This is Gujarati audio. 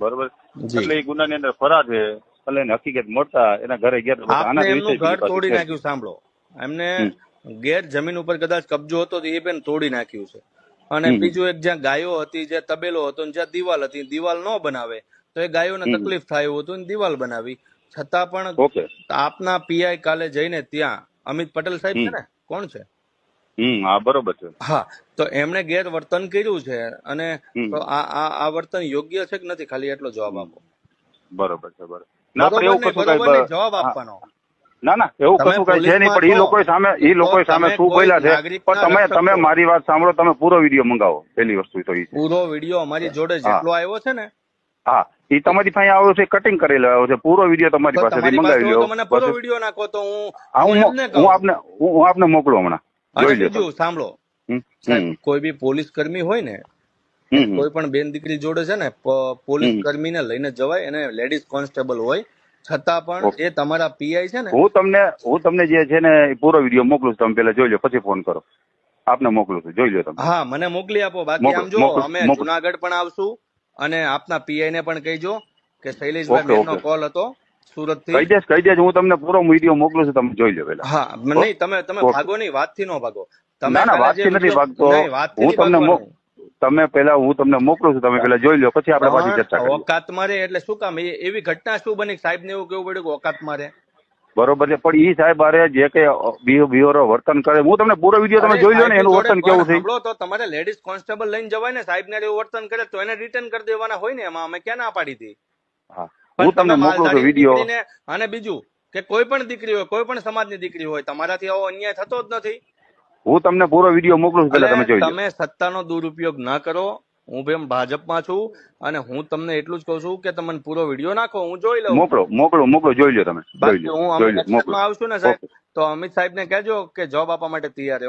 બરોબર? એટલે એ ગુનાની અંદર ફરાર છે એટલે એને હકીકત મળતા એના ઘરે ગયા આના એમનું ઘર તોડી નાખ્યું સાંભળો. એમને ગેર જમીન ઉપર કદાચ કબજો હતો તો એ બેન તોડી નાખ્યું છે. અને બીજું એક જ્યાં ગાયો હતી જ્યાં તબેલો હતો જ્યાં દિવાલ હતી દિવાલ ન બનાવે તો એ ગાયોને. તકલીફ થાય એવું હતું ને દિવાલ બનાવી. છતાં પણ આપના પીઆઈ કાલે જઈને ત્યાં અમિત પટેલ સાહેબ છે ને? કોણ છે? હમ હા બરોબર છે. હા તો એમણે ગેરવર્તન કર્યું છે અને આ વર્તન યોગ્ય છે કે નથી? ખાલી એટલો જવાબ આપો. બરોબર છે બરોબર. ના પણ એવું કશું કઈ જવાબ આપવાનો. ના ના એવું કશું કઈ છે નહીં પણ એ લોકો સામે એ લોકો સામે શું બોલ્યા છે? પણ તમે તમે મારી વાત સાંભળો તમે પૂરો વીડિયો મંગાવો પેલી વસ્તુ તો એ પૂરો વીડિયો અમારી જોડે જેટલો આવ્યો છે ને હા એ તમારી પાસે આવ્યો છે કટિંગ કરેલો આવ્યો છે પૂરો વીડિયો તમારી પાસેથી પાસે મંગાવી લ્યો પૂરો વીડિયો નાખો તો હું હું આપને હું આપને મોકલું હમણાં. અને બીજું સાંભળો. કોઈ બી પોલીસ કર્મી હોય ને. કોઈ પણ બેન દીકરી જોડે છે ને પોલીસ કર્મી કર્મીને લઈને જવાય અને લેડીઝ કોન્સ્ટેબલ હોય. છતાં પણ એ તમારા પીઆઈ છે ને? હું તમને હું તમને જે છે ને પૂરો વીડિયો મોકલું છું. તમે પેલા જોઈ લો પછી ફોન કરો. આપને મોકલું છું. જોઈ લો તમે. હા મને મોકલી આપો. બાકી આમ જો અમે જુનાગઢ પણ આવશું અને આપના પીઆઈ ને પણ કહીજો કે શૈલેષભાઈ નો કોલ હતો. સુરત કહી દેશ કહી દેશ હું તમને પૂરો વીડિયો મોકલું છું તમે જોઈ લો પેલા હા નહીં તમે તમે ભાગો નહીં વાતથી નો ભાગો. તમે ના ના ખાલી નથી ભાગતો. હું તમને તમે પેલા હું તમને મોકલું છું તમે પેલા જોઈ લો પછી આપણે પાછી ચર્ચા કરીએ. ઓકાત મારે એટલે શું કામ? એવી ઘટના શું બની સાહેબ ને એવું કેવું પડ્યું કે ઓકાત મારે? બરોબર છે પણ ઈ સાહેબ અરે જે કે બિહોરો વર્તન કરે હું તમને પૂરો વીડિયો તમે જોઈ લો ને એનું વર્તન કેવું છે તો તમારે લેડીઝ કોન્સ્ટેબલ લઈને જવાય ને સાહેબ ને એવું વર્તન કરે તો એને રિટર્ન કરી દેવાના હોય ને એમાં અમે ક્યાં ના પાડી હતી? હા. હું તમને મોકલું છું વીડિયો. અને બીજું કે કોઈ પણ દીકરી હોય કોઈ પણ સમાજની દીકરી હોય તમારાથી આવો અન્યાય થતો જ નથી. હું તમને પૂરો વીડિયો મોકલું છું પેલા તમે જોઈ તમે સત્તાનો દુરુપયોગ ના કરો. હું બેમ ભાજપમાં છું અને હું તમને એટલું જ કહું છું કે તમે પૂરો વીડિયો નાખો હું જોઈ લઉં. મોકલો મોકલો મોકલો જોઈ લો તમે. હું અમિત આવશું ને સાહેબ તો અમિત સાહેબ ને કહેજો કે જોબ આપવા માટે તૈયાર